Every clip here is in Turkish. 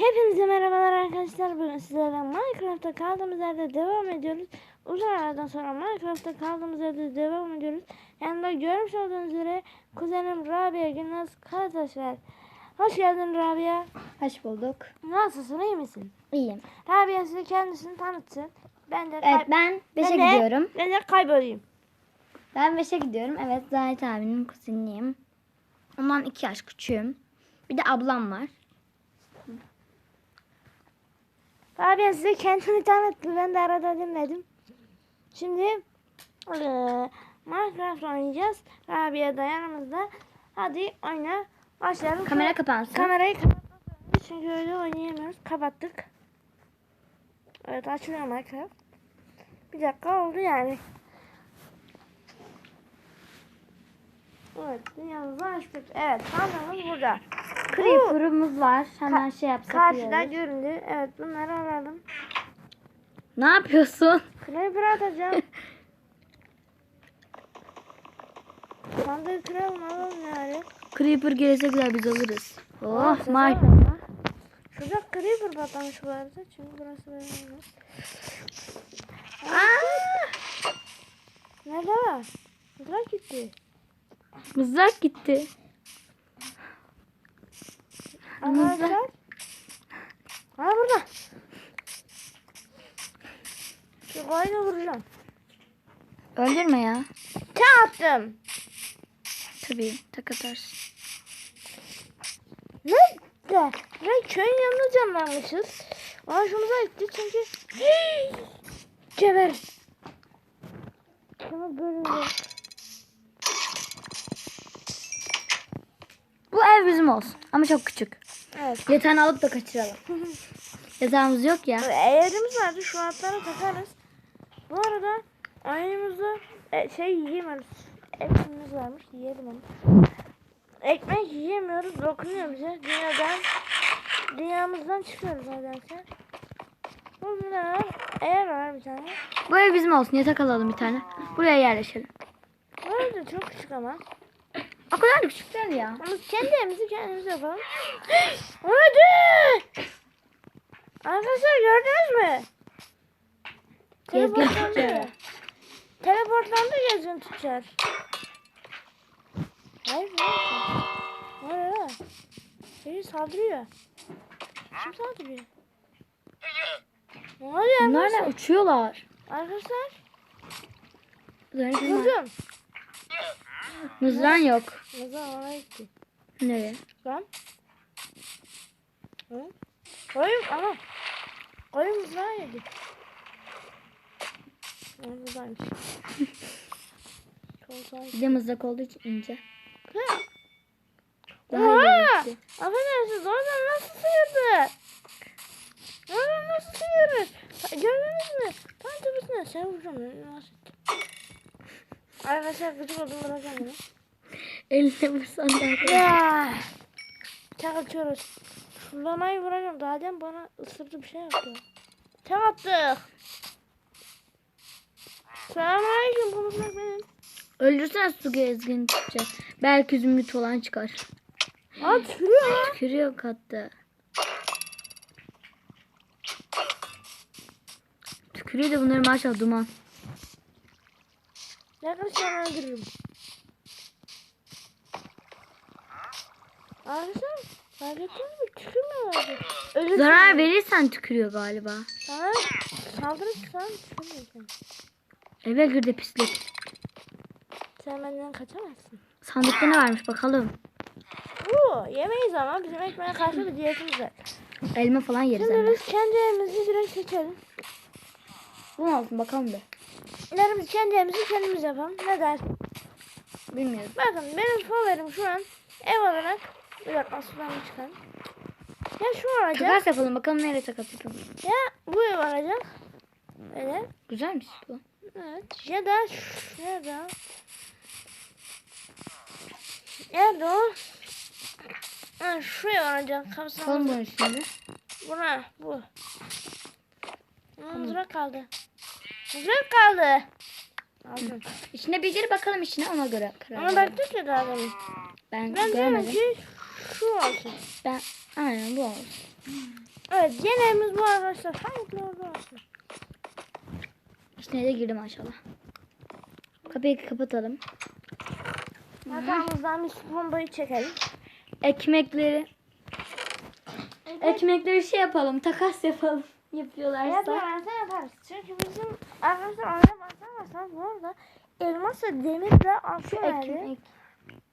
Hepinize merhabalar arkadaşlar. Bugün sizlerle Minecraft'ta kaldığımız yerde devam ediyoruz. Uzun aradan sonra Minecraft'ta kaldığımız yerde devam ediyoruz. Yanında görmüş olduğunuz üzere kuzenim Rabia Gülnaz Karataş var. Hoş geldin Rabia. Hoş bulduk. Nasılsın iyi misin? İyiyim. Rabia size kendisini tanıtsın. Ben de, Evet ben Beşe ben de- gidiyorum. Ben de kaybolayım. Ben Beşe gidiyorum. Evet Zahit abinin kuzeniyim. Ondan iki yaş küçüğüm. Bir de ablam var. Rabia size kendini tanıttı. Ben de arada dinledim. Şimdi eee Minecraft oynayacağız. Rabia da yanımızda. Hadi oyna. Başlayalım. Kamera kapansın. Kamerayı kapatmak çünkü öyle oynayamıyoruz. Kapattık. Evet açılıyor Minecraft. Bir dakika oldu yani. Evet dünyamızı açtık. Evet sandığımız burada. Creeper'ımız var. Hemen şey yapsak Karşıda olur. göründü. Evet bunları alalım. Ne yapıyorsun? Creeper atacağım. Sandığı kıralım alalım yani. Creeper gelirse güzel biz alırız. Oh my. Şurada creeper patlamış bu arada. Çünkü burası böyle. Aa! Nerede var? Nereye gitti? Mızrak gitti. Arkadaşlar. Ha burada. Şu koyunu vuracağım. Öldürme ya. Ta attım. Tabii tak atarsın. Ne köyün yanında canlanmışız. Ama hoşumuza gitti çünkü. Geber. Sana bölündü. Ev bizim olsun. Ama çok küçük. Evet. Yatağını alıp da kaçıralım. Yatağımız yok ya. Eğerimiz vardı şu atlara takarız. Bu arada oyunumuzda e, şey yiyemiyoruz. Ekmeğimiz varmış yiyelim onu. Ekmek yiyemiyoruz dokunuyor bize. Dünyadan dünyamızdan çıkıyoruz nedense. Bu tane eğer var bir tane. Bu ev bizim olsun. Yatak alalım bir tane. Buraya yerleşelim. Bu arada çok küçük ama. O kadar da küçük değil ya. Ama kendi evimizi kendimiz yapalım. Hadi! Arkadaşlar gördünüz mü? Teleportlandı. Teleportlandı gezgin tüccar. Hayır ne oluyor? Biri saldırıyor. Kim saldırıyor? Ne oluyor Bunlar ne? Uçuyorlar. Arkadaşlar Bunlar Mızran yok. Zaman ona gitti? Nereye? Lan. Hı? Koyun ama. Koyun mızrağı yedi. Sağ Bir de mızrak olduğu için ince. Daha Oha! Affedersiniz oradan nasıl sıyırdı? Oradan nasıl sıyırır? Gördünüz mü? Tam tepesine sen vuracağım. ben Nasıl? Arkadaşlar gıcık oldum bırakacağım bunu. Eline vursan da. Ya. Tek atıyoruz. Fırlamayı vuracağım. Daha demin bana ısırdı bir şey yaptı. Tek attık. Selamünaleyküm. Konuşmak benim. Öldürsen su gezgin çıkacak. Belki zümrüt olan çıkar. Aa tükürüyor lan. Tükürüyor katta. Tükürüyor da bunları maşallah duman. Yaklaşık öldürürüm. Arkadaşlar fark ettiniz mi? Tükürmüyorlardı. Öyle Zarar verirsen tükürüyor galiba. Sana saldırırsan tükürmüyorsun. Eve gir de pislik. Sen benden kaçamazsın. Sandıkta ne varmış bakalım. Bu yemeyiz ama bizim ekmeğe karşı bir diyetimiz var. Elma falan yeriz Şimdi biz kendi evimizi direkt seçelim. Bu ne olsun bakalım bir. Neremiz kendi evimizi kendimiz yapalım. Ne dersin? Bilmiyorum. Bakın benim favorim şu an ev olarak bir dakika sudan çıkalım. Ya şu olacak Takas yapalım bakalım nereye takas yapalım. ya bu ev olacak. Öyle. Güzelmiş bu. Evet. Ya da ya da ya da o ha, şu ev olacak. Bakalım Kapsamı bunu şimdi. buna bu. Mızrak kaldı. Mızrak kaldı. Aldım. İçine bir gir bakalım içine ona göre karar Ama verelim. baktık ya daha demin. Ben, Ben diyorum görmedim. ki şu olsun. Ben aynen bu olsun. Evet yeni evimiz bu arkadaşlar. Hayırlı uğurlu olsun. İçine de girdi maşallah. Kapıyı kapatalım. Makamımızdan bir bombayı çekelim. Ekmekleri ekmekleri şey yapalım, takas yapalım. Yapıyorlarsa. Yapıyorlarsa yaparız. Çünkü bizim arkadaşlar oraya bakarsanız bu arada elmas ve demirle altın verdi.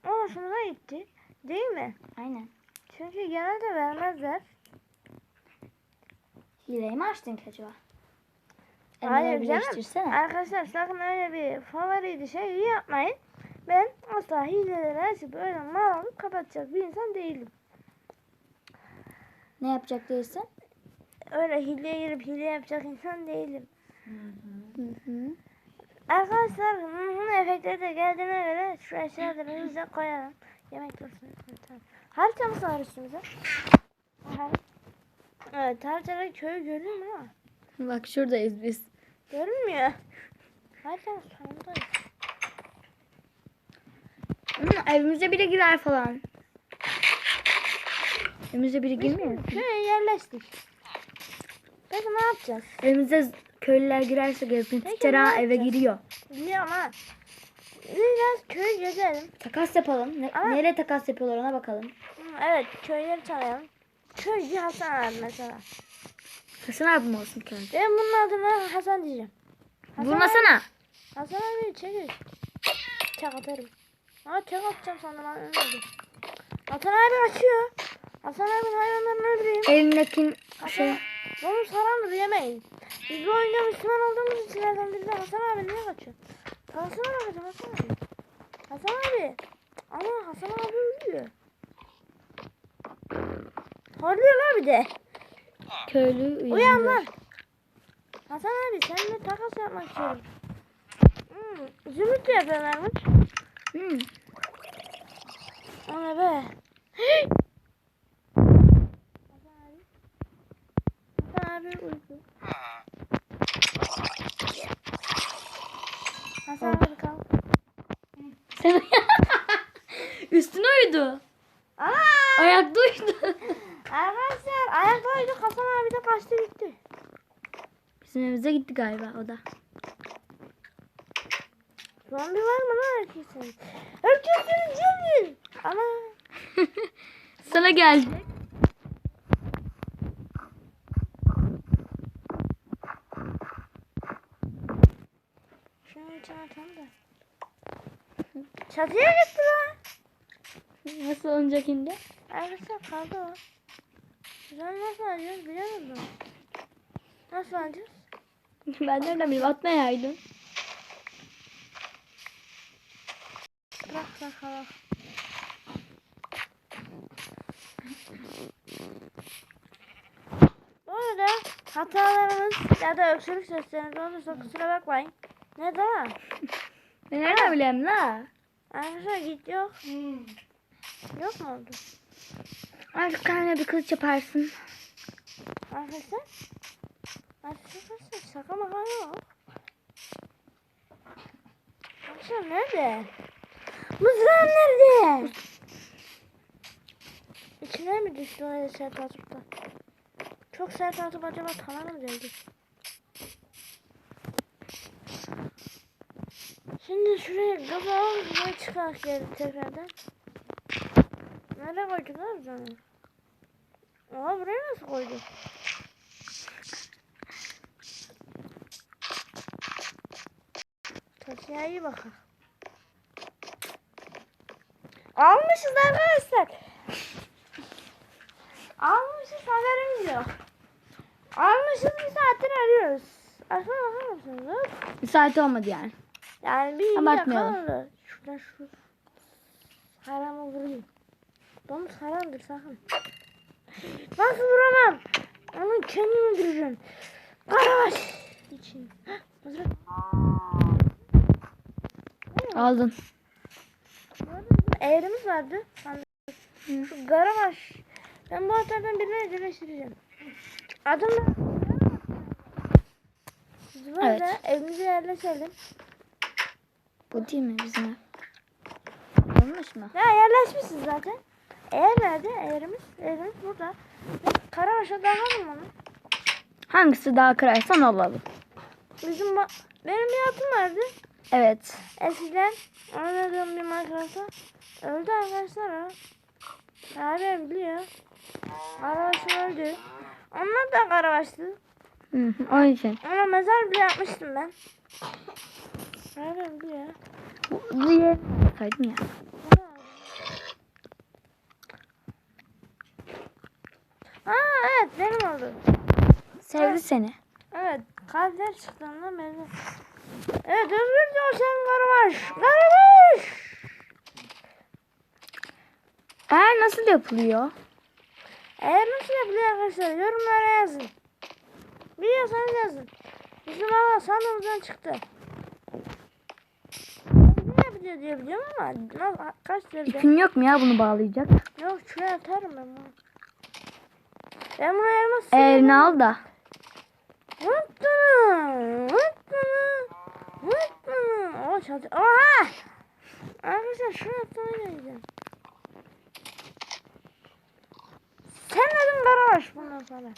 O hoşumuza gitti. Değil mi? Aynen. Çünkü genelde vermezler. Hileyi mi açtın ki acaba? Hayır canım. Arkadaşlar sakın öyle bir favoriydi şey yapmayın. Ben asla hileleri açıp öyle mal alıp kapatacak bir insan değilim. Ne yapacak değilsin? Öyle hileye girip hile yapacak insan değilim. Hı hı. Arkadaşlar hı hı efektleri de geldiğine göre şu eşyaları hızlıca koyalım. Yemek dursun. Tamam. Haritamız var üstümüze. Aha. Evet haritada köyü görüyor mu? Bak şuradayız biz. Görünmüyor. Haritanın sonundayız. Hı, evimize biri girer falan. Evimize biri girmiyor. Köye yerleştik. Peki ne yapacağız? Evimize köylüler girerse ne ha, eve giriyor. Biliyorum ha. Biraz köy gezelim. Takas yapalım. Ne, Ama- nereye takas yapıyorlar ona bakalım. Hı, Evet köyleri tanıyalım. Köycü Hasan abi mesela. Hasan abi mi olsun köy? Ben bunun adına Hasan diyeceğim. Hasan Vurmasana. Abi, Hasan abi çekil. Çak atarım. Aa çak atacağım sandım. Hasan abi açıyor. Hasan abinin hayvanlarını öldüreyim. Elindeki şey. Onu sarandır yemeyin. Biz bu oyunda Müslüman olduğumuz için nereden bildi Hasan abi niye kaçıyor? Hasan abi Hasan abi. Hasan abi. Ama Hasan abi ölüyor. Horluyor lan bir de. Köylü Uyan uyandı. lan. Hasan abi seninle takas yapmak istiyorum. Hmm, zümrüt yapıyorlarmış. Hmm. Ne be? Hasan abi. Hasan abi uyku. Hasan abi kalk. Sen Üstüne uyudu. Ana! Ayakta uyudu. Arkadaşlar ayaktaydı Hasan abi de kaçtı gitti. Bizim evimize gitti galiba o da. Zombi var mı lan herkesin? Herkesin cümle. Ana. Sana geldi. Şunu içine atalım da. Çatıya gitti lan. Nasıl olacak şimdi? Arkadaşlar kaldı o. Onu nasıl alacağız musun? Nasıl alacağız? ben nereden bileyim atmayaydım. Bırak bırak bırak. Bu arada hatalarımız ya da öksürük sesleriniz olursa kusura bakmayın. Neden? Ben nereden bileyim la? Arkadaşlar git yok. Yok mu oldu? Artık kendine bir kılıç yaparsın. Arkadaşlar. Arkadaşlar şaka maka yok. Arkadaşlar nerede? Mızrağım nerede? İçine mi düştü öyle sert atıp? Çok sert atıp acaba tana mı geldi? Şimdi şuraya kapatalım ve çıkar geri tekrardan. Nereye koydular biz onu? Aa buraya nasıl koyduk? Taşıya iyi bakın. Almışız arkadaşlar. Almışız haberimiz yok. Almışız bir saattir arıyoruz. Aslına bakar mısınız? Hop. Müsait olmadı yani. Yani bir Abartmayalım. oldu. Şuradan şu haramı vurayım. Domuz haramdır sakın. Nasıl vuramam? Onun kendimi öldüreceğim. Karabaş için. Hah. Aldın. Eğrimiz vardı. Şu Garabaş. Ben bu atlardan birini birleştireceğim. Adım da Biz burada Evet. evimize yerleşelim. Bu değil mi bizim ev? Olmuş mu? Ya yerleşmişiz zaten. Eğer nerede? Eğerimiz. Eğerimiz burada. Karabaş'a dalalım onu. Hangisi daha kırarsan alalım. Bizim benim bir atım vardı. Evet. Eskiden oynadığım bir Minecraft'ta öldü arkadaşlar o. Abi biliyor. Karabaş'ım öldü. Onlar da. Hı hı, o yüzden. Ona mezar bile yapmıştım ben. Abi biliyor. Bu, bu yer saydım ya. Aa evet benim oldu. Sevdi seni. Evet kalpler çıktı ondan belli. Evet Özgür Coşan Karabaş. Karabaş. Eğer nasıl yapılıyor? Eğer nasıl yapılıyor arkadaşlar yorumlara yazın. Biliyorsanız yazın. Bizim hava sandığımızdan çıktı. Ne yapacağız diye biliyorum ama nasıl, kaç derece? İpin yok mu ya bunu bağlayacak? Yok şuraya atarım ben bunu. Ben bunu elmas Eğerini al da. Mutlu. O çatı. Oha! Arkadaşlar geleceğim. Sen adın Karabaş bundan sonra.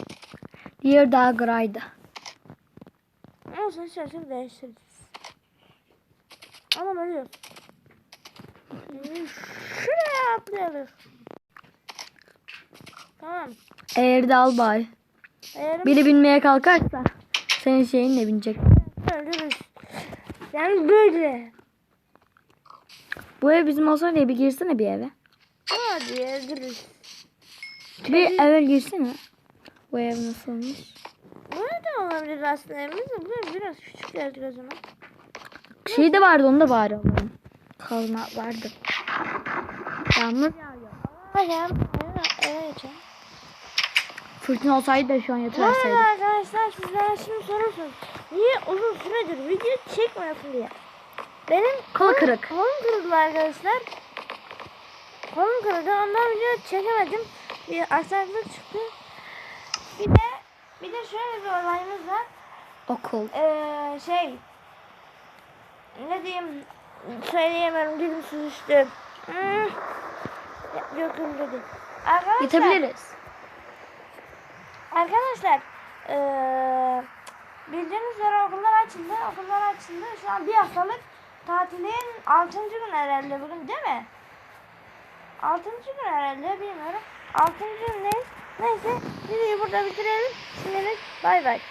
Diğer daha graydı. Olsun istersen değiştiririz. Ama ölüyor. Şuraya atlayalım. Tamam. Eğer de al bari. Eğer Biri binmeye kalkarsa senin şeyinle binecek. ölürüz. Yani böyle. Bu ev bizim olsa diye bir girsene bir eve. Hadi öldürürüz. Bir eve girsene. Bu ev nasılmış? Nerede olabilir aslında evimiz de bu biraz küçük geldi gözüme. Şey de vardı onu da bari alalım. Kazma vardı. Yağmur yağıyor. Hadi eve, geçelim. Fırtına olsaydı da şu an Bu yatıverseydik. arada arkadaşlar sizlere şimdi sorursunuz. Niye uzun süredir video çekmiyorsun diye. Benim Kolu kırık. kolum kırıldı arkadaşlar. Kolum kırıldı ondan video çekemedim. Bir aksaklık çıktı. Bir de bir de şöyle bir olayımız var. Okul. Ee, şey ne diyeyim söyleyemiyorum dilim sürüştü. Hmm. Yok değil. Arkadaşlar, Yetebiliriz. Arkadaşlar eee bildiğiniz üzere okullar açıldı. Okullar açıldı. Şu an bir haftalık tatilin 6. gün herhalde bugün değil mi? 6. gün herhalde bilmiyorum. 6. gündeyiz. Neyse videoyu burada bitirelim. Şimdilik bay bay.